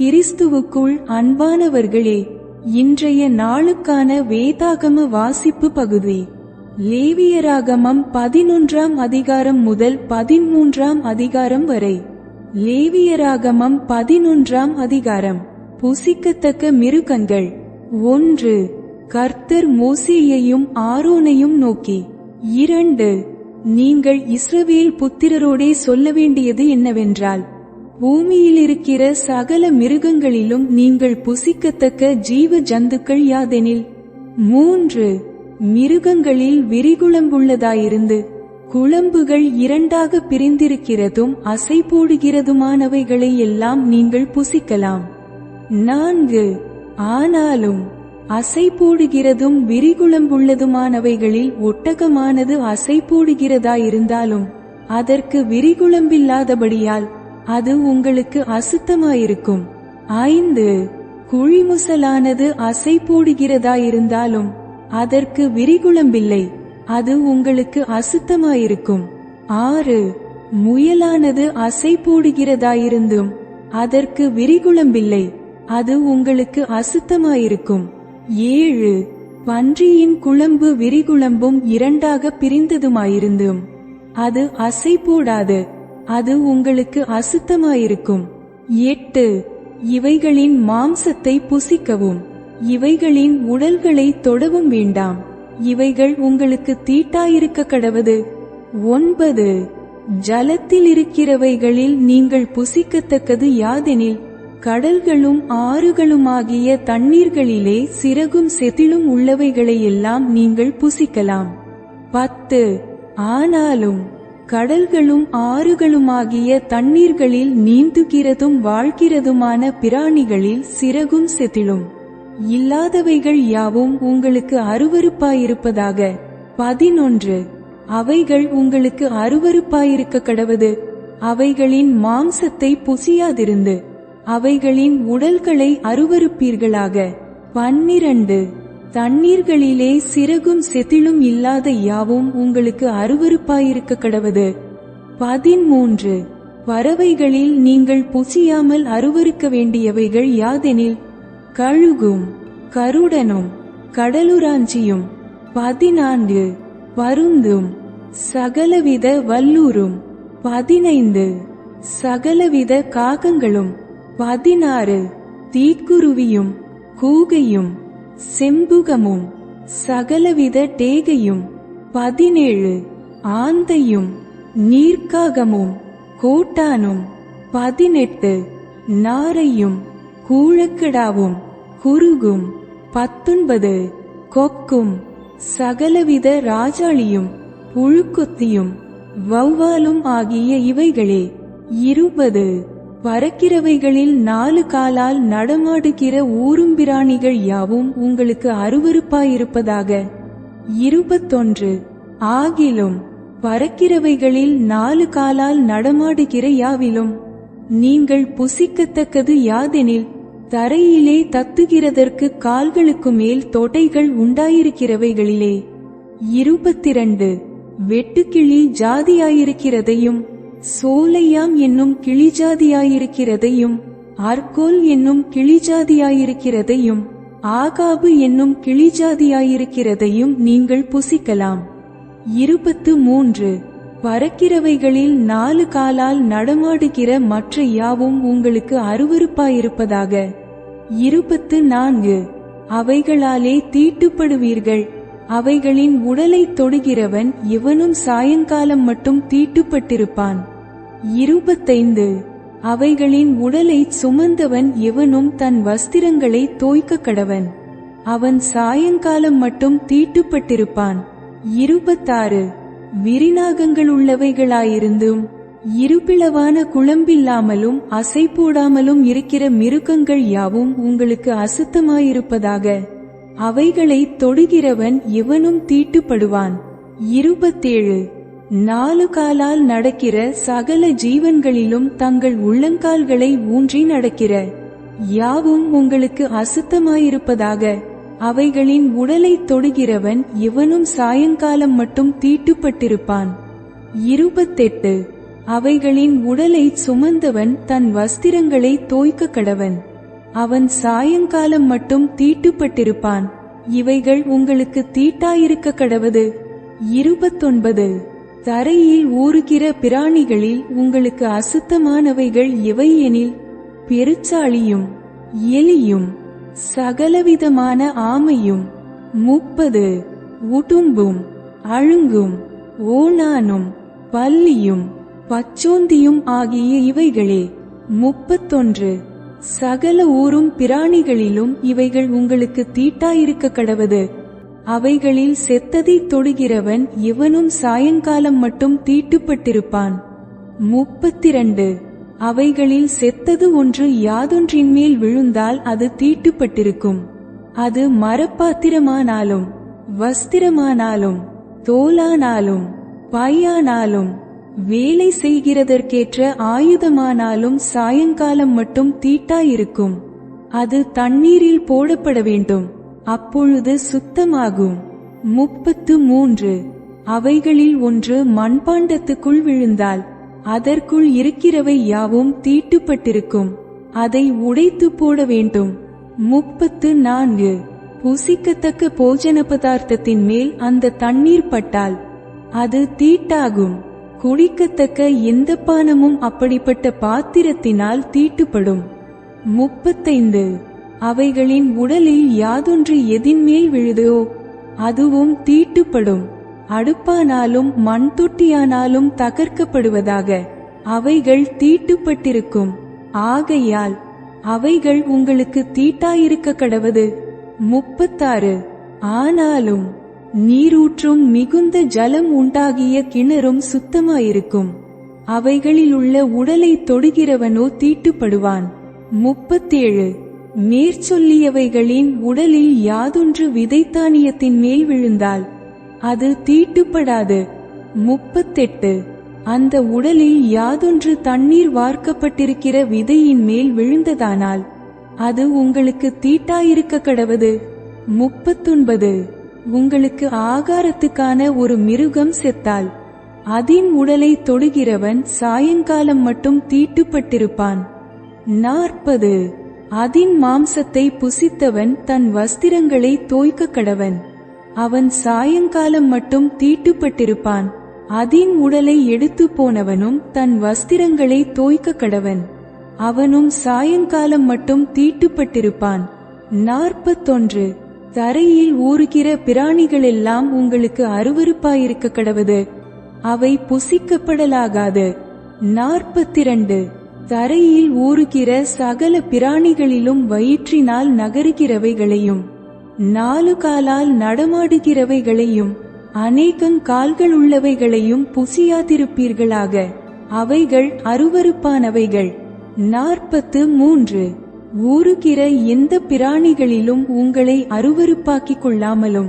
கிறிஸ்துவுக்குள் அன்பானவர்களே இன்றைய நாளுக்கான வேதாகம வாசிப்பு பகுதி. லேவியராகமம் பதினொன்றாம் அதிகாரம் முதல் பதிமூன்றாம் அதிகாரம் வரை. லேவியராகமம் பதினொன்றாம் அதிகாரம். புசிக்கத்தக்க மிருகங்கள். ஒன்று கர்த்தர் மோசேயையும் ஆரோனையும் நோக்கி. இரண்டு நீங்கள் இஸ்ரவேல் புத்திரரோடே சொல்ல வேண்டியது என்னவென்றால் பூமியில் இருக்கிற சகல மிருகங்களிலும் நீங்கள் புசிக்கத்தக்க ஜீவ ஜந்துக்கள் யாதெனில் மூன்று மிருகங்களில் விரிகுளம்புள்ளதாயிருந்து குழம்புகள் இரண்டாக பிரிந்திருக்கிறதும் அசை போடுகிறதுமானவைகளை எல்லாம் நீங்கள் புசிக்கலாம். நான்கு ஆனாலும் அசை போடுகிறதும் விரிகுளம்புள்ளதுமானவைகளில் ஒட்டகமானது அசை போடுகிறதாயிருந்தாலும் அதற்கு விரிகுளம்பில்லாதபடியால் அது உங்களுக்கு அசுத்தமாயிருக்கும். ஐந்து குழிமுசலானது அசை போடுகிறதாயிருந்தாலும் அதற்கு விரிகுளம்பில்லை. அது உங்களுக்கு அசுத்தமாயிருக்கும். ஆறு முயலானது அசை போடுகிறதாயிருந்தும் அதற்கு விரிகுளம்பில்லை. அது உங்களுக்கு அசுத்தமாயிருக்கும். ஏழு பன்றியின் குழம்பு விரிகுளம்பும் இரண்டாக பிரிந்ததுமாயிருந்தும் அது அசை போடாது. அது உங்களுக்கு அசுத்தமாயிருக்கும். எட்டு இவைகளின் மாம்சத்தை புசிக்கவும். இவைகளின் உடல்களை தொடவும் வேண்டாம். இவைகள் உங்களுக்கு தீட்டாயிருக்க கடவது. ஒன்பது ஜலத்தில் இருக்கிறவைகளில் நீங்கள் புசிக்கத்தக்கது யாதெனில் கடல்களும் ஆறுகளுமாகிய தண்ணீர்களிலே சிறகும் செதிலும் உள்ளவைகளையெல்லாம் நீங்கள் புசிக்கலாம். பத்து ஆனாலும் கடல்களும் ஆறுகளுமாகிய தண்ணீர்களில் நீந்துகிறதும் வாழ்கிறதுமான பிராணிகளில் சிறகும் செதிலும் இல்லாதவைகள் யாவும் உங்களுக்கு அருவறுப்பாயிருப்பதாக பதினொன்று. அவைகள் உங்களுக்கு அருவறுப்பாயிருக்க கடவது. அவைகளின் மாம்சத்தை புசியாதிருந்து. அவைகளின் உடல்களை அருவருப்பீர்களாக. பன்னிரண்டு. தண்ணீர்களிலே சிறகும் செதிலும் இல்லாத யாவும் உங்களுக்கு அருவறுப்பாயிருக்க கடவது. பதிமூன்று பறவைகளில் நீங்கள் புசியாமல் அருவறுக்க வேண்டியவைகள் யாதெனில்? கழுகும் கருடனும் கடலுராஞ்சியும். பதினான்கு. பருந்தும் சகலவித வல்லூரும். பதினைந்து. சகலவித காகங்களும். பதினாறு. தீக்குருவியும் கூகையும். செம்புகமும் சகலவித டேகையும் பதினேழு ஆந்தையும் நீர்க்காகமும் கோட்டானும் பதினெட்டு நாரையும் கூழக்கிடாவும் குருகும் பத்தொன்பது கொக்கும் சகலவித ராஜாளியும் புழுக்கொத்தியும் வௌவாலும் ஆகிய இவைகளே இருபது பறக்கிறவைகளில் நாலு காலால் நடமாடுகிற ஊரும்பிராணிகள் யாவும் உங்களுக்கு அருவருப்பாயிருப்பதாக. இருபத்தொன்று. ஆகிலும் பறக்கிறவைகளில் நாலு காலால் நடமாடுகிற யாவிலும் நீங்கள் புசிக்கத்தக்கது யாதெனில் தரையிலே தத்துகிறதற்கு கால்களுக்கு மேல் தொடைகள் உண்டாயிருக்கிறவைகளிலே. இருபத்திரண்டு. வெட்டுக்கிளி ஜாதியாயிருக்கிறதையும் சோலையாம் என்னும் கிளிஜாதியாயிருக்கிறதையும் ஆர்கோல் என்னும் கிளிஜாதியாயிருக்கிறதையும் ஆகாபு என்னும் கிளிஜாதியாயிருக்கிறதையும் நீங்கள் புசிக்கலாம். இருபத்து மூன்று. பறக்கிறவைகளில் நாலு காலால் நடமாடுகிற மற்ற யாவும் உங்களுக்கு அருவருப்பாயிருப்பதாக. இருபத்து நான்கு. அவைகளாலே தீட்டுப்படுவீர்கள். அவைகளின் உடலை தொடுகிறவன் இவனும் சாயங்காலம் மட்டும் தீட்டுப்பட்டிருப்பான். இருபத்தைந்து. அவைகளின் உடலை சுமந்தவன் எவனும் தன் வஸ்திரங்களை தோய்க்க கடவன். அவன் சாயங்காலம் மட்டும் தீட்டுப்பட்டிருப்பான். இருபத்தாறு. விரிநாகங்கள் உள்ளவைகளாயிருந்தும் இருபிளவான குழம்பில்லாமலும் அசை போடாமலும் இருக்கிற மிருகங்கள் யாவும் உங்களுக்கு அசுத்தமாயிருப்பதாக. அவைகளை தொடுகிறவன் எவனும் தீட்டுப்படுவான். இருபத்தேழு. நாலு காலால் நடக்கிற சகல ஜீவன்களிலும் தங்கள் உள்ளங்கால்களை ஊன்றி நடக்கிற. யாவும் உங்களுக்கு அசுத்தமாயிருப்பதாக அவைகளின் உடலை தொடுகிறவன் இவனும் சாயங்காலம் மட்டும் தீட்டுப்பட்டிருப்பான். இருபத்தெட்டு. அவைகளின் உடலை சுமந்தவன் தன் வஸ்திரங்களை தோய்க்க கடவன். அவன் சாயங்காலம் மட்டும் தீட்டுப்பட்டிருப்பான். இவைகள் உங்களுக்கு தீட்டாயிருக்க கடவது. இருபத்தொன்பது. தரையில் ஊறுகிற பிராணிகளில் உங்களுக்கு அசுத்தமானவைகள் எவை எனில் பெருச்சாளியும் எலியும் சகலவிதமான ஆமையும் முப்பது உடும்பும் அழுங்கும் ஓணானும் பல்லியும் பச்சோந்தியும் ஆகிய இவைகளே முப்பத்தொன்று. சகல ஊரும் பிராணிகளிலும் இவைகள் உங்களுக்கு தீட்டாயிருக்க கடவது. அவைகளில் செத்ததை தொடுகிறவன் இவனும் சாயங்காலம் மட்டும் தீட்டுப்பட்டிருப்பான். முப்பத்திரண்டு. அவைகளில் செத்தது ஒன்று யாதொன்றின் மேல் விழுந்தால் அது தீட்டுப்பட்டிருக்கும். அது மரப்பாத்திரமானாலும் வஸ்திரமானாலும் தோலானாலும் பையானாலும் வேலை செய்கிறதற்கேற்ற ஆயுதமானாலும் சாயங்காலம் மட்டும் தீட்டாயிருக்கும். அது தண்ணீரில் போடப்பட வேண்டும். அப்பொழுது சுத்தமாகும். முப்பத்து மூன்று அவைகளில் ஒன்று மண்பாண்டத்துக்குள் விழுந்தால் அதற்குள் இருக்கிறவை யாவும் தீட்டுப்பட்டிருக்கும். அதை உடைத்து போட வேண்டும். முப்பத்து நான்கு புசிக்கத்தக்க போஜன பதார்த்தத்தின் மேல் அந்த தண்ணீர் பட்டால் அது தீட்டாகும். குடிக்கத்தக்க எந்த பானமும் அப்படிப்பட்ட பாத்திரத்தினால் தீட்டுப்படும். முப்பத்தைந்து. அவைகளின் உடலில் யாதொன்று எதின்மேல் விழுதோ அதுவும் தீட்டுப்படும். அடுப்பானாலும் மண் தொட்டியானாலும் தகர்க்கப்படுவதாக. அவைகள் தீட்டுப்பட்டிருக்கும். ஆகையால் அவைகள் உங்களுக்கு தீட்டாயிருக்க கடவது? முப்பத்தாறு. ஆனாலும் நீரூற்றும் மிகுந்த ஜலம் உண்டாகிய கிணறும் சுத்தமாயிருக்கும். அவைகளில் உள்ள உடலை தொடுகிறவனோ தீட்டுப்படுவான். முப்பத்தேழு. மேற்சொல்லியவைகளின் உடலில் யாதொன்று விதைத்தானியத்தின் மேல் விழுந்தால் அது தீட்டுப்படாது. முப்பத்தெட்டு. அந்த உடலில் யாதொன்று தண்ணீர் வார்க்கப்பட்டிருக்கிற விதையின் மேல் விழுந்ததானால் அது உங்களுக்கு தீட்டாயிருக்க கடவது. முப்பத்தொன்பது. உங்களுக்கு ஆகாரத்துக்கான ஒரு மிருகம் செத்தால் அதின் உடலை தொடுகிறவன் சாயங்காலம் மட்டும் தீட்டுப்பட்டிருப்பான். நாற்பது. அதின் மாம்சத்தை புசித்தவன் தன் வஸ்திரங்களை தோய்க்க கடவன். அவன் சாயங்காலம் மட்டும் தீட்டுப்பட்டிருப்பான். அதின் உடலை எடுத்து போனவனும் தன் வஸ்திரங்களை தோய்க்க கடவன். அவனும் சாயங்காலம் மட்டும் தீட்டுப்பட்டிருப்பான். நாற்பத்தொன்று. தரையில் ஊறுகிற பிராணிகளெல்லாம் உங்களுக்கு அருவருப்பாயிருக்க கடவது. அவை புசிக்கப்படலாகாது. நாற்பத்திரண்டு. தரையில் ஊறுகிற சகல பிராணிகளிலும் வயிற்றினால் நகருகிறவைகளையும் நாலு காலால் நடமாடுகிறவைகளையும் அநேகங் கால்கள் உள்ளவைகளையும் புசியாதிருப்பீர்களாக. அவைகள் அருவருப்பானவைகள். நாற்பத்து மூன்று. ஊறுகிற எந்த பிராணிகளிலும் உங்களை அருவருப்பாக்கிக் கொள்ளாமலும்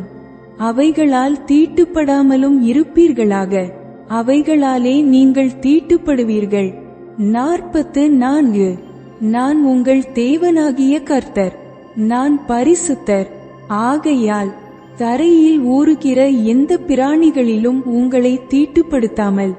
அவைகளால் தீட்டுப்படாமலும் இருப்பீர்களாக. அவைகளாலே நீங்கள் தீட்டுப்படுவீர்கள். நாற்பத்து நான்கு. நான் உங்கள் தேவனாகிய கர்த்தர். நான் பரிசுத்தர். ஆகையால் தரையில் ஊறுகிற எந்த பிராணிகளிலும் உங்களை தீட்டுப்படுத்தாமல்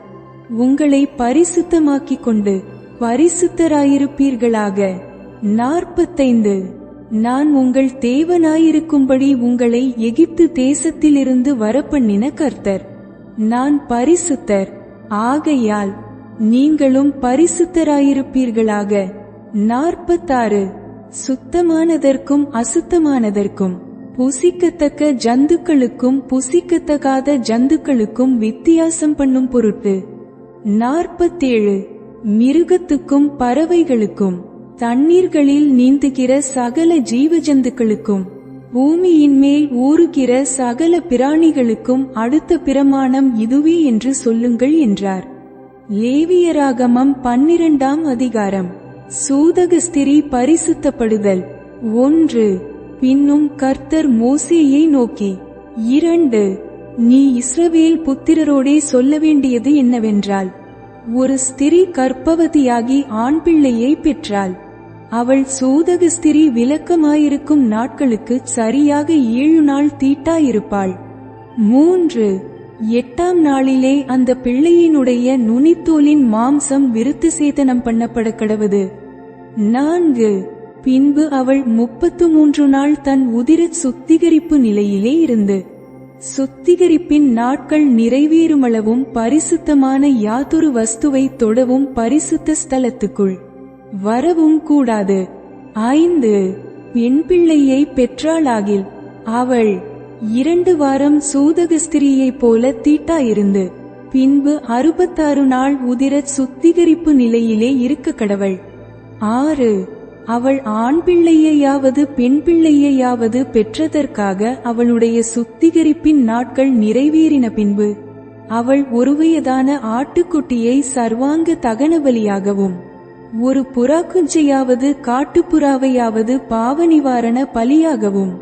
உங்களை பரிசுத்தமாக்கிக் கொண்டு பரிசுத்தராயிருப்பீர்களாக. நாற்பத்தைந்து. நான் உங்கள் தேவனாயிருக்கும்படி உங்களை எகிப்து தேசத்திலிருந்து வரப்பண்ணின கர்த்தர். நான் பரிசுத்தர். ஆகையால் நீங்களும் பரிசுத்தராயிருப்பீர்களாக. நாற்பத்தாறு. சுத்தமானதற்கும் அசுத்தமானதற்கும் புசிக்கத்தக்க ஜந்துக்களுக்கும் புசிக்கத்தகாத ஜந்துக்களுக்கும் வித்தியாசம் பண்ணும் பொருட்டு. நாற்பத்தேழு. மிருகத்துக்கும் பறவைகளுக்கும் தண்ணீர்களில் நீந்துகிற சகல ஜீவஜந்துக்களுக்கும் பூமியின் மேல் ஊறுகிற சகல பிராணிகளுக்கும் அடுத்த பிரமாணம் இதுவே என்று சொல்லுங்கள் என்றார். லேவியராகமம் பன்னிரண்டாம் அதிகாரம். சூதகஸ்திரி பரிசுத்தப்படுதல். ஒன்று. பின்னும் கர்த்தர் மோசேயை நோக்கி இரண்டு. நீ இஸ்ரவேல் புத்திரரோடே சொல்ல வேண்டியது என்னவென்றால் ஒரு ஸ்திரீ கர்ப்பவதியாகி ஆண் பிள்ளையை பெற்றாள். அவள் சூதக ஸ்திரீ விளக்கமாயிருக்கும் நாட்களுக்கு சரியாக ஏழு நாள் தீட்டாயிருப்பாள். மூன்று. எட்டாம் நாளிலே அந்த பிள்ளையினுடைய நுனித்தோலின் மாம்சம் விருத்து சேதனம் பண்ணப்பட கடவுது நான்கு பின்பு அவள் முப்பத்து மூன்று நாள் தன் உதிர சுத்திகரிப்பு நிலையிலே இருந்து. சுத்திகரிப்பின் நாட்கள் நிறைவேறுமளவும் பரிசுத்தமான யாதொரு வஸ்துவை தொடவும் பரிசுத்த ஸ்தலத்துக்குள். வரவும் கூடாது. ஐந்து பெண் பிள்ளையை பெற்றாளாகில் அவள் இரண்டு வாரம் சூதக ஸ்திரியைப் போல தீட்டாயிருந்து பின்பு அறுபத்தாறு நாள் உதிரச் சுத்திகரிப்பு நிலையிலே இருக்க கடவள். ஆறு அவள் ஆண் பிள்ளையையாவது பெண் பிள்ளையையாவது பெற்றதற்காக அவளுடைய சுத்திகரிப்பின் நாட்கள் நிறைவேறின பின்பு அவள் ஒருவயதான ஆட்டுக்குட்டியை சர்வாங்க தகன பலியாகவும் ஒரு புறாக்குஞ்சையாவது காட்டுப்புறாவையாவது பாவ நிவாரண பலியாகவும்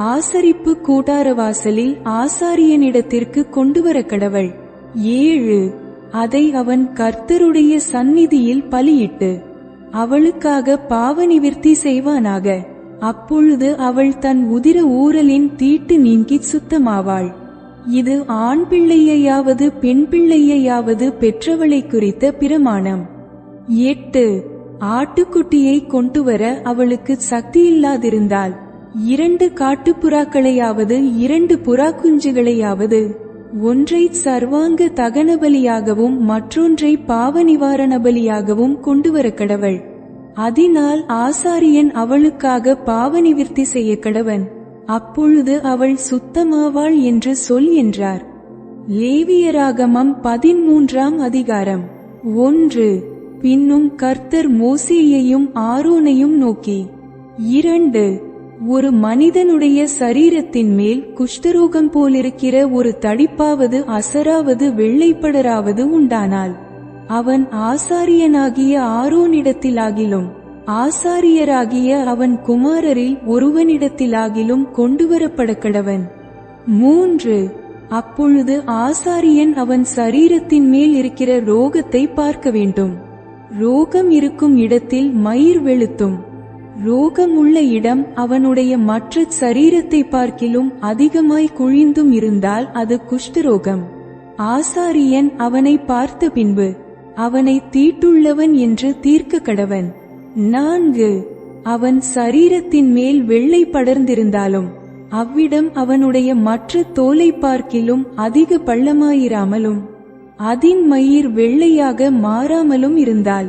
ஆசரிப்பு கூடாரவாசலில் ஆசாரியனிடத்திற்கு கொண்டுவர கடவள் ஏழு. அதை அவன் கர்த்தருடைய சந்நிதியில் பலியிட்டு அவளுக்காக பாவ நிவிற்த்தி செய்வானாக. அப்பொழுது அவள் தன் உதிர ஊரலின் தீட்டு நீங்கி சுத்தமாவாள். இது ஆண் பிள்ளையையாவது பெண் பிள்ளையையாவது பெற்றவளை குறித்த பிரமாணம். எட்டு. ஆட்டுக்குட்டியை கொண்டுவர அவளுக்கு சக்தியில்லாதிருந்தாள். இரண்டு காட்டுப்புறாக்களையாவது இரண்டு புறா குஞ்சுகளையாவது ஒன்றை சர்வாங்க தகன பலியாகவும் மற்றொன்றை பாவ நிவாரண பலியாகவும் கொண்டுவர கடவள் அதனால் ஆசாரியன் அவளுக்காக பாவ நிவிற்த்தி செய்ய கடவன் அப்பொழுது அவள் சுத்தமாவாள் என்று சொல் என்றார். லேவியராகமம் பதிமூன்றாம் அதிகாரம். ஒன்று. பின்னும் கர்த்தர் மோசேயையும் ஆரோனையும் நோக்கி. இரண்டு. ஒரு மனிதனுடைய சரீரத்தின் மேல் குஷ்டரோகம் போலிருக்கிற ஒரு தடிப்பாவது அசராவது வெள்ளைப்படராவது உண்டானால் அவன் ஆசாரியனாகிய ஆரோனிடத்திலாகிலும் ஆசாரியராகிய அவன் குமாரரில் ஒருவனிடத்திலாகிலும் கொண்டுவரப்பட கடவன் மூன்று. அப்பொழுது ஆசாரியன் அவன் சரீரத்தின் மேல் இருக்கிற ரோகத்தை பார்க்க வேண்டும். ரோகம் இருக்கும் இடத்தில் மயிர் வெளுத்தும். ரோகம் உள்ள இடம் அவனுடைய மற்ற சரீரத்தை பார்க்கிலும் அதிகமாய் குழிந்தும் இருந்தால் அது குஷ்டரோகம். ஆசாரியன் அவனை பார்த்த பின்பு அவனை தீட்டுள்ளவன் என்று தீர்க்க கடவன். நான்கு அவன் சரீரத்தின் மேல் வெள்ளை படர்ந்திருந்தாலும் அவ்விடம் அவனுடைய மற்ற தோலை பார்க்கிலும் அதிக பள்ளமாயிராமலும் அதின் மயிர் வெள்ளையாக மாறாமலும் இருந்தால்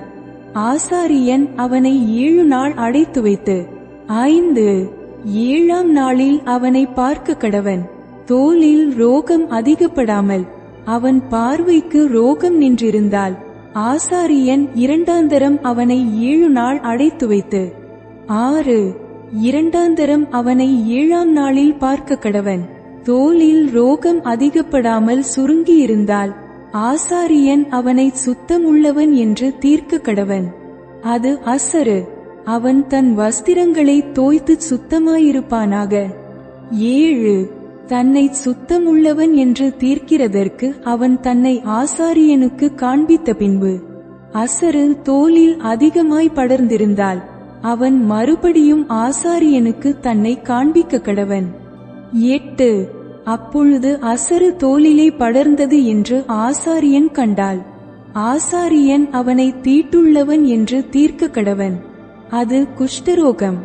ஆசாரியன் அவனை ஏழு நாள் அடைத்து வைத்து ஐந்து ஏழாம் நாளில் அவனை பார்க்க கடவன். தோலில் ரோகம் அதிகப்படாமல் அவன் பார்வைக்கு ரோகம் நின்றிருந்தால் ஆசாரியன் இரண்டாந்தரம் அவனை ஏழு நாள் அடைத்து வைத்து ஆறு இரண்டாந்தரம் அவனை ஏழாம் நாளில் பார்க்க கடவன். தோலில் ரோகம் அதிகப்படாமல் சுருங்கி இருந்தால் ஆசாரியன் அவனை சுத்தமுள்ளவன் என்று தீர்க்க கடவன். அது அசரு. அவன் தன் வஸ்திரங்களை தோய்த்து சுத்தமாயிருப்பானாக. ஏழு. தன்னை சுத்தமுள்ளவன் என்று தீர்க்கிறதற்கு அவன் தன்னை ஆசாரியனுக்கு காண்பித்த பின்பு. அசரு தோலில் அதிகமாய் படர்ந்திருந்தால் அவன் மறுபடியும் ஆசாரியனுக்கு தன்னை காண்பிக்க கடவன். எட்டு. அப்பொழுது அசரு தோலிலே படர்ந்தது என்று ஆசாரியன் கண்டாள். ஆசாரியன் அவனை தீட்டுள்ளவன் என்று தீர்க்க கடவன். அது குஷ்டரோகம்.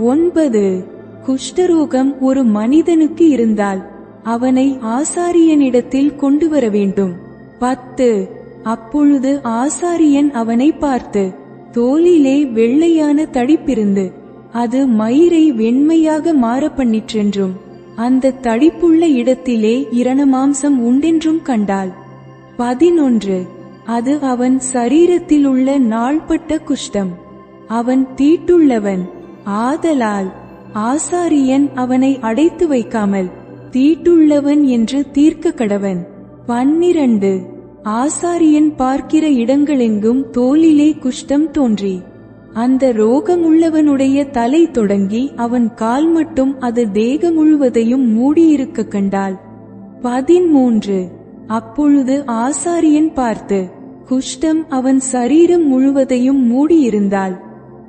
ஒன்பது. குஷ்டரோகம் ஒரு மனிதனுக்கு இருந்தால் அவனை ஆசாரியனிடத்தில் கொண்டு வர வேண்டும். பத்து. அப்பொழுது ஆசாரியன் அவனை பார்த்து தோலிலே வெள்ளையான தடிப்பிருந்து அது மயிரை வெண்மையாக மாற பண்ணிற்றென்றும். அந்த தடிப்புள்ள இடத்திலே இரணமாம்சம் உண்டென்றும் கண்டாள். பதினொன்று. அது அவன் சரீரத்திலுள்ள நாள்பட்ட குஷ்டம். அவன் தீட்டுள்ளவன். ஆதலால் ஆசாரியன் அவனை அடைத்து வைக்காமல் தீட்டுள்ளவன் என்று தீர்க்க கடவன். பன்னிரண்டு. ஆசாரியன் பார்க்கிற இடங்களெங்கும் தோலிலே குஷ்டம் தோன்றி. அந்த ரோகமுள்ளவனுடைய தலை தொடங்கி அவன் கால் மட்டும் அது தேகம் முழுவதையும் மூடியிருக்க கண்டாள். பதிமூன்று அப்பொழுது ஆசாரியன் பார்த்து குஷ்டம் அவன் சரீரம் முழுவதையும் மூடியிருந்தாள்.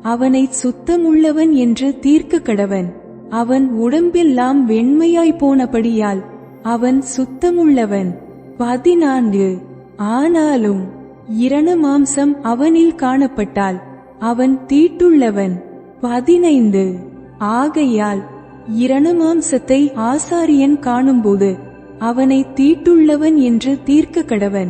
அவனை சுத்தமுள்ளவன் என்று தீர்க்க கடவன். அவன் உடம்பெல்லாம் வெண்மையாய் போனபடியால் அவன் சுத்தமுள்ளவன். பதினான்கு. ஆனாலும் இரண மாம்சம் அவனில் காணப்பட்டாள். அவன் தீட்டுள்ளவன். பதினைந்து. ஆகையால் இரணமாம்சத்தை ஆசாரியன் காணும்போது அவனை தீட்டுள்ளவன் என்று தீர்க்க கடவன்.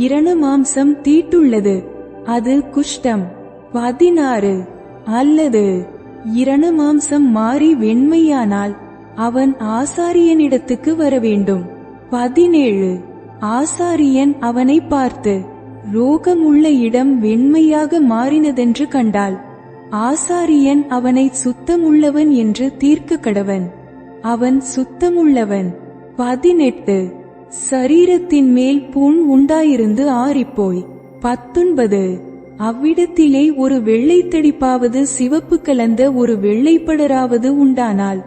இரணமாம்சம் தீட்டுள்ளது. அது குஷ்டம். பதினாறு. அல்லது இரணமாம்சம் மாறி வெண்மையானால் அவன் ஆசாரியனிடத்துக்கு வர வேண்டும் பதினேழு. ஆசாரியன் அவனை பார்த்து ரோகமுள்ள இடம் வெண்மையாக மாறினதென்று கண்டாள். ஆசாரியன் அவனை சுத்தமுள்ளவன் என்று தீர்க்க கடவன். அவன் சுத்தமுள்ளவன். பதினெட்டு. சரீரத்தின் மேல் புண் உண்டாயிருந்து ஆறிப்போய். பத்தொன்பது. அவ்விடத்திலே ஒரு வெள்ளைத்தடிப்பாவது சிவப்பு கலந்த ஒரு வெள்ளைப்படராவது உண்டானால்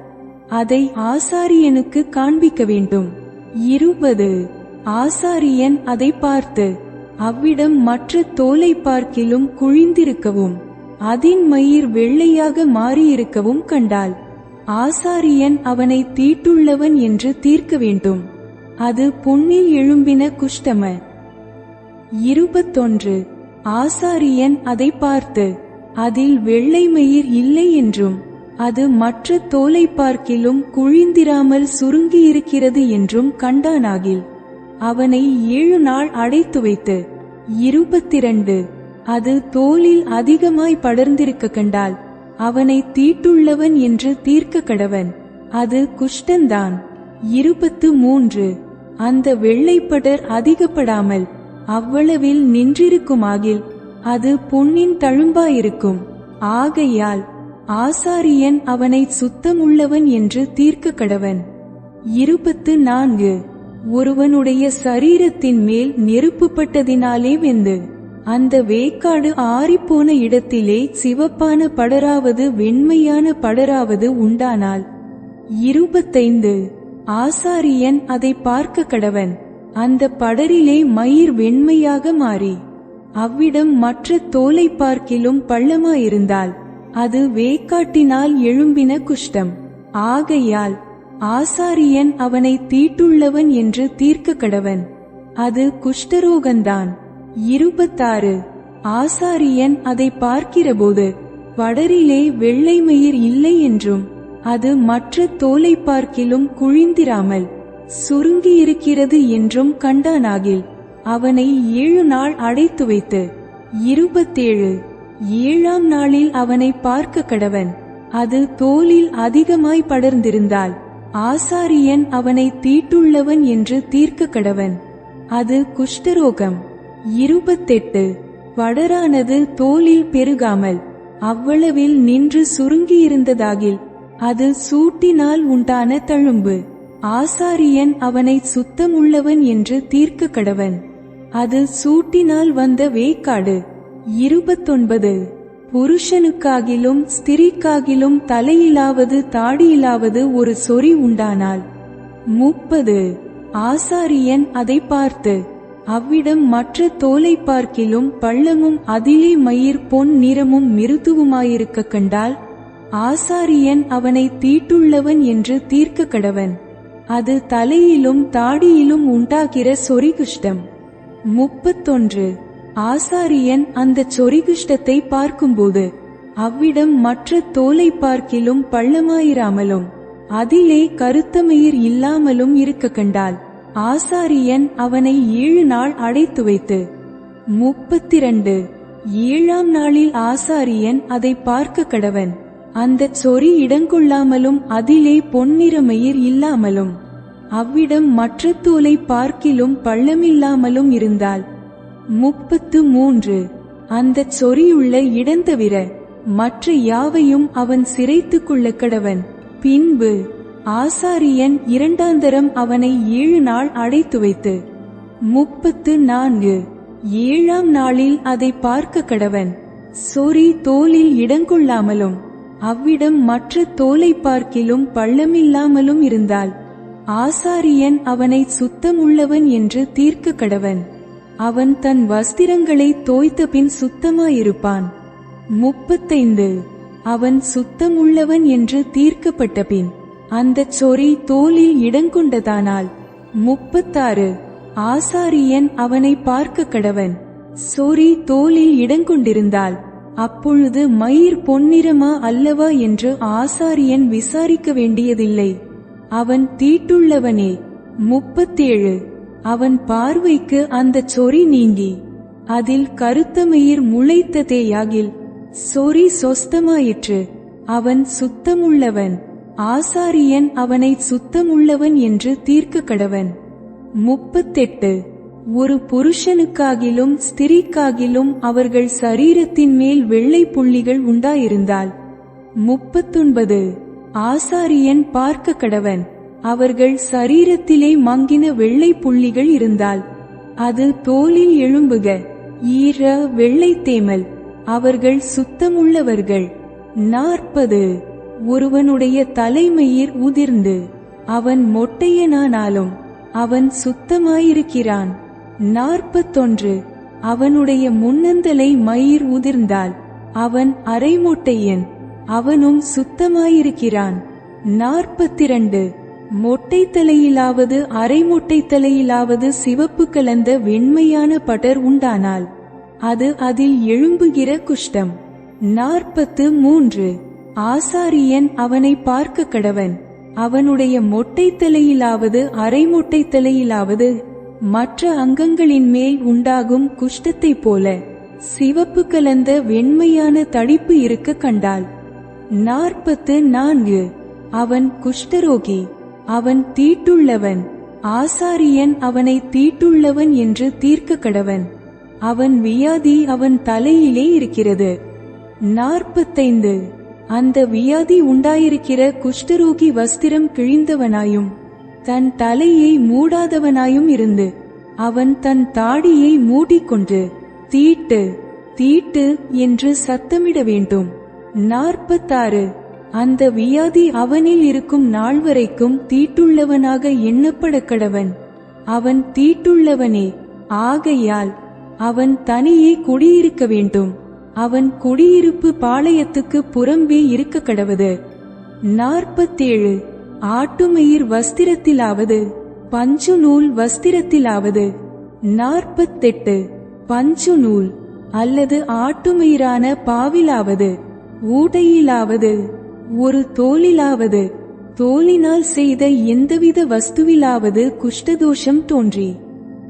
அதை ஆசாரியனுக்கு காண்பிக்க வேண்டும். இருபது. ஆசாரியன் அதை பார்த்து அவ்விடம் மற்ற தோலை பார்க்கிலும் குழிந்திருக்கவும் அதின் மயிர் வெள்ளையாக மாறியிருக்கவும் கண்டாள். ஆசாரியன் அவனை தீட்டுள்ளவன் என்று தீர்க்க வேண்டும். அது பொன்னில் எழும்பின குஷ்டம. இருபத்தொன்று. ஆசாரியன் அதை பார்த்து அதில் வெள்ளை மயிர் இல்லை என்றும் அது மற்ற தோலை பார்க்கிலும் குழிந்திராமல் சுருங்கியிருக்கிறது என்றும் கண்டானாகில் அவனை ஏழு நாள் அடைத்து வைத்து இருபத்திரண்டு. அது தோலில் அதிகமாய் படர்ந்திருக்க கண்டால் அவனை தீட்டுள்ளவன் என்று தீர்க்க கடவன். அது குஷ்டந்தான். இருபத்து மூன்று அந்த வெள்ளைப்படர் அதிகப்படாமல் அவ்வளவில் நின்றிருக்குமாகில் அது பொன்னின் தழும்பாயிருக்கும். ஆகையால் ஆசாரியன் அவனை சுத்தமுள்ளவன் என்று தீர்க்க கடவன். இருபத்து நான்கு. ஒருவனுடைய சரீரத்தின் மேல் நெருப்புப்பட்டதினாலே வெந்து அந்த வேக்காடு ஆறிப்போன இடத்திலே சிவப்பான படராவது வெண்மையான படராவது உண்டானால் இருபத்தைந்து. ஆசாரியன் அதை பார்க்க கடவன். அந்த படரிலே மயிர் வெண்மையாக மாறி அவ்விடம் மற்ற தோலை பார்க்கிலும் பள்ளமாயிருந்தால் அது வேக்காட்டினால் எழும்பின குஷ்டம். ஆகையால் ஆசாரியன் அவனை தீட்டுள்ளவன் என்று தீர்க்க கடவன். அது குஷ்டரோகந்தான். இருபத்தாறு. ஆசாரியன் அதை பார்க்கிறபோது வடரிலே வெள்ளை மயிர் இல்லை என்றும் அது மற்ற தோலை பார்க்கிலும் குழிந்திராமல் சுருங்கியிருக்கிறது என்றும் கண்டானாகில் அவனை ஏழு நாள் அடைத்து வைத்து இருபத்தேழு. ஏழாம் நாளில் அவனை பார்க்க கடவன். அது தோலில் அதிகமாய் படர்ந்திருந்தால் ஆசாரியன் அவனை தீட்டுள்ளவன் என்று தீர்க்க கடவன். அது குஷ்டரோகம். இருபத்தெட்டு. வடரானது தோலில் பெருகாமல் அவ்வளவில் நின்று சுருங்கியிருந்ததாகில் அது சூட்டினால் உண்டான தழும்பு. ஆசாரியன் அவனை சுத்தமுள்ளவன் என்று தீர்க்க கடவன். அது சூட்டினால் வந்த வேக்காடு. இருபத்தொன்பது. புருஷனுக்காகிலும் ஸ்திரீக்காகிலும் தலையிலாவது தாடியிலாவது ஒரு சொறி உண்டானால். முப்பது. ஆசாரியன் அதை பார்த்து அவ்விடம் மற்ற தோலை பார்க்கிலும் பள்ளமும் அதிலே மயிர் பொன் நிறமும் மிருதுவுமாயிருக்க கண்டால் ஆசாரியன் அவனை தீட்டுள்ளவன் என்று தீர்க்க கடவன். அது தலையிலும் தாடியிலும் உண்டாகிற சொரிகுஷ்டம் முப்பத்தொன்று. ஆசாரியன் அந்த சொரிகிஷ்டத்தை பார்க்கும்போது அவ்விடம் மற்ற தோலை பார்க்கிலும் பள்ளமாயிராமலும் அதிலே கருத்தமயிர் இல்லாமலும் இருக்க கண்டால் ஆசாரியன் அவனை ஏழு நாள் அடைத்து வைத்து முப்பத்திரண்டு ஏழாம் நாளில் ஆசாரியன் அதை பார்க்க கடவன். அந்த சொறி இடங்கொள்ளாமலும் அதிலே பொன்னிறமயிர் இல்லாமலும் அவ்விடம் மற்ற தோலை பார்க்கிலும் பள்ளமில்லாமலும் இருந்தால் முப்பத்து மூன்று அந்த சொறியுள்ள இடந்தவிர மற்ற யாவையும் அவன் சிறைத்துக் கொள்ள கடவன். பின்பு ஆசாரியன் இரண்டாந்தரம் அவனை ஏழு நாள் அடைத்து வைத்து முப்பத்து நான்கு ஏழாம் நாளில் அதை பார்க்க கடவன். சொறி தோலில் இடங்கொள்ளாமலும் அவ்விடம் மற்ற தோலை பார்க்கிலும் பள்ளமில்லாமலும் இருந்தால் ஆசாரியன் அவனை சுத்தமுள்ளவன் என்று தீர்க்க கடவன். அவன் தன் வஸ்திரங்களை தோய்த்த பின் சுத்தமாயிருப்பான். முப்பத்தைந்து. அவன் சுத்தமுள்ளவன் என்று தீர்க்கப்பட்ட பின் அந்த சொறி தோலில் இடங்கொண்டதானால். முப்பத்தாறு. ஆசாரியன் அவனை பார்க்க கடவன். சொறி தோலில் இடங்கொண்டிருந்தால் அப்பொழுது மயிர் பொன்னிறமா அல்லவா என்று ஆசாரியன் விசாரிக்க வேண்டியதில்லை. அவன் தீட்டுள்ளவனே. முப்பத்தேழு. அவன் பார்வைக்கு அந்த சொறி நீங்கி அதில் கருத்தமயிர் முளைத்ததேயாகில் சொறி சொஸ்தமாயிற்று. அவன் சுத்தமுள்ளவன் ஆசாரியன் அவனை சுத்தமுள்ளவன் என்று தீர்க்க கடவன். முப்பத்தெட்டு. ஒரு புருஷனுக்காகிலும் ஸ்திரீக்காகிலும் அவர்கள் சரீரத்தின் மேல் வெள்ளை புள்ளிகள் உண்டாயிருந்தால். முப்பத்தொன்பது. ஆசாரியன் பார்க்க கடவன். அவர்கள் சரீரத்திலே மங்கின வெள்ளை புள்ளிகள் இருந்தால் அது தோலில் எழும்புக. ஈர வெள்ளை தேமல். அவர்கள் சுத்தமுள்ளவர்கள். நாற்பது. ஒருவனுடைய தலைமயிர் உதிர்ந்து அவன் மொட்டையனானாலும் அவன் சுத்தமாயிருக்கிறான். நாற்பத்தொன்று. அவனுடைய முன்னந்தலை மயிர் உதிர்ந்தால் அவன் அரைமொட்டையன். அவனும் சுத்தமாயிருக்கிறான். நாற்பத்திரண்டு. மொட்டை தலையிலாவது அரைமொட்டை தலையிலாவது சிவப்பு கலந்த வெண்மையான படர் உண்டானால் அது அதில் எழும்புகிற குஷ்டம். நாற்பத்து மூன்று. ஆசாரியன் அவனை பார்க்க கடவன். அவனுடைய மொட்டை தலையிலாவது அரைமொட்டை தலையிலாவது மற்ற அங்கங்களின் மேல் உண்டாகும் குஷ்டத்தைப் போல சிவப்பு கலந்த வெண்மையான தடிப்பு இருக்க கண்டாள் நாற்பத்து நான்கு. அவன் குஷ்டரோகி. அவன் தீட்டுள்ளவன். ஆசாரியன் அவனை தீட்டுள்ளவன் என்று தீர்க்க கடவன் அவன் வியாதி அவன் தலையிலே இருக்கிறது. நாற்பத்தைந்து. அந்த வியாதி உண்டாயிருக்கிற குஷ்டரோகி வஸ்திரம் கிழிந்தவனாயும் தன் தலையை மூடாதவனாயும் இருந்து அவன் தன் தாடியை மூடிக்கொண்டு தீட்டு தீட்டு என்று சத்தமிட வேண்டும். நாற்பத்தாறு. அந்த வியாதி அவனில் இருக்கும் நாள் வரைக்கும் தீட்டுள்ளவனாக எண்ணப்பட கடவன் அவன் தீட்டுள்ளவனே ஆகையால் அவன் தனியே குடியிருக்க வேண்டும். அவன் குடியிருப்பு பாளையத்துக்கு புறம்பே இருக்க கடவது நாற்பத்தேழு ஆட்டுமயிர் வஸ்திரத்திலாவது பஞ்சு நூல் வஸ்திரத்திலாவது. நாற்பத்தெட்டு பஞ்சு நூல் அல்லது ஆட்டுமயிரான பாவிலாவது ஊடையிலாவது. ஒரு தோளிலாவது தோலினால் செய்த எந்தவித வஸ்துவிலாவது குஷ்டதோஷம் தோன்றி.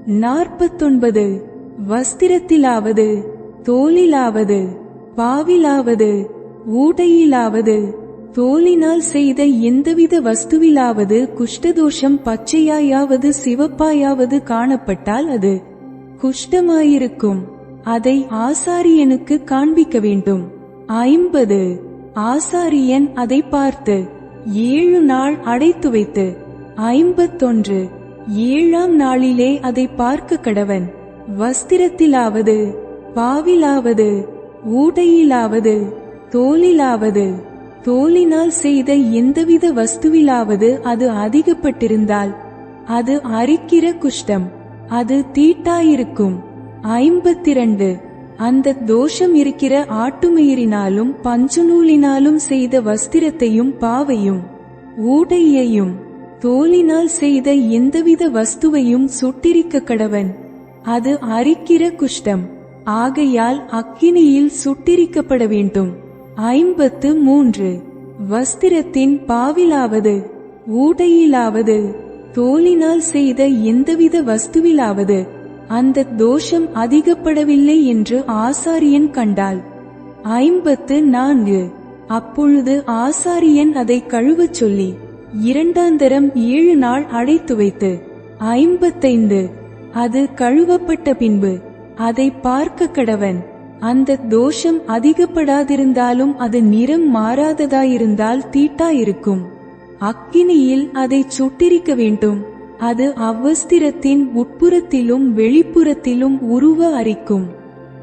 நாற்பத்தொன்பது வஸ்திரத்திலாவது தோலிலாவது பாவிலாவது ஊடையிலாவது தோலினால் செய்த எந்தவித வஸ்துவிலாவது குஷ்டதோஷம் பச்சையாயாவது சிவப்பாயாவது காணப்பட்டால் அது குஷ்டமாயிருக்கும். அதை ஆசாரியனுக்கு காண்பிக்க வேண்டும். ஐம்பது ஆசாரியன் அதை பார்த்து ஏழு நாள் அடைத்து வைத்து ஐம்பத்தொன்று ஏழாம் நாளிலே அதை பார்க்க கடவன். வஸ்திரத்திலாவது பாவிலாவது ஊடையிலாவது தோலிலாவது தோலினால் செய்த எந்தவித வஸ்துவிலாவது அது அதிகப்பட்டிருந்தால் அது அரிக்கிற குஷ்டம் அது தீட்டாயிருக்கும். ஐம்பத்திரண்டு அந்த தோஷம் இருக்கிற ஆட்டுமயிரினாலும் பஞ்சுநூலினாலும் செய்த வஸ்திரத்தையும் பாவையும் ஊடையையும் தோலினால் செய்த எந்தவித வஸ்துவையும் சுட்டிருக்க கடவன். அது அரிக்கிற குஷ்டம். ஆகையால் அக்கினியில் சுட்டிரிக்கப்பட வேண்டும். ஐம்பத்து மூன்று. வஸ்திரத்தின் பாவிலாவது ஊடையிலாவது தோலினால் செய்த எந்தவித வஸ்துவிலாவது. அந்த தோஷம் அதிகப்படவில்லை என்று ஆசாரியன் கண்டாள். ஐம்பத்து நான்கு. அப்பொழுது ஆசாரியன் அதை கழுவச் சொல்லி இரண்டாந்தரம் ஏழு நாள் அடைத்து வைத்து ஐம்பத்தைந்து. அது கழுவப்பட்ட பின்பு அதை பார்க்க கடவன் அந்த தோஷம் அதிகப்படாதிருந்தாலும் அது நிறம் மாறாததாயிருந்தால் தீட்டாயிருக்கும். அக்கினியில் அதை சுட்டிருக்க வேண்டும். அது அவ்வஸ்திரத்தின் உட்புறத்திலும் வெளிப்புறத்திலும் உருவ அரிக்கும்.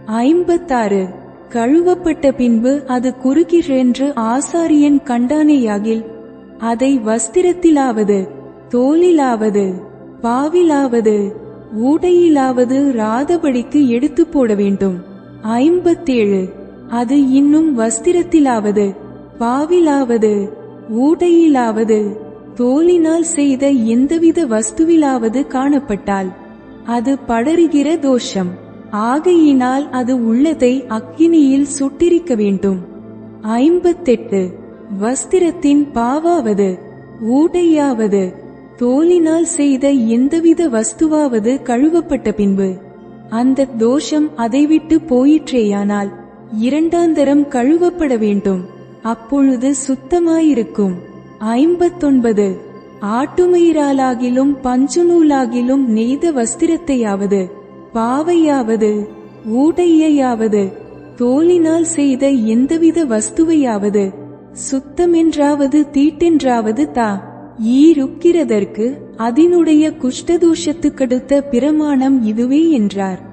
ஐம்பத்தாறு. கழுவப்பட்ட பின்பு அது குறுகிறென்று ஆசாரியன் கண்டானேயாகில் அதை வஸ்திரத்திலாவது தோலிலாவது பாவிலாவது ஊடையிலாவது ராதபடிக்கு எடுத்து போட வேண்டும். ஐம்பத்தேழு. அது இன்னும் வஸ்திரத்திலாவது பாவிலாவது ஊடையிலாவது தோலினால் செய்த எந்தவித வஸ்துவிலாவது காணப்பட்டால் அது படருகிற தோஷம். ஆகையினால் அது உள்ளதை அக்கினியில் சுட்டிருக்க வேண்டும். ஐம்பத்தெட்டு. வஸ்திரத்தின் பாவாவது ஊடையாவது தோலினால் செய்த எந்தவித வஸ்துவாவது கழுவப்பட்ட பின்பு அந்த தோஷம் அதை விட்டு போயிற்றேயானால் இரண்டாந்தரம் கழுவப்பட வேண்டும். அப்பொழுது சுத்தமாயிருக்கும். ஐம்பத்தொன்பது. ஆட்டுமயிராலாகிலும் பஞ்சுநூலாகிலும் நெய்த வஸ்திரத்தையாவது பாவையாவது ஊடையாவது தோலினால் செய்த எந்தவித வஸ்துவையாவது சுத்தமென்றாவது தீட்டென்றாவது தா. ஈருக்கிறதற்கு அதனுடைய குஷ்டதோஷத்துக்கடுத்த பிரமாணம் இதுவே என்றார்.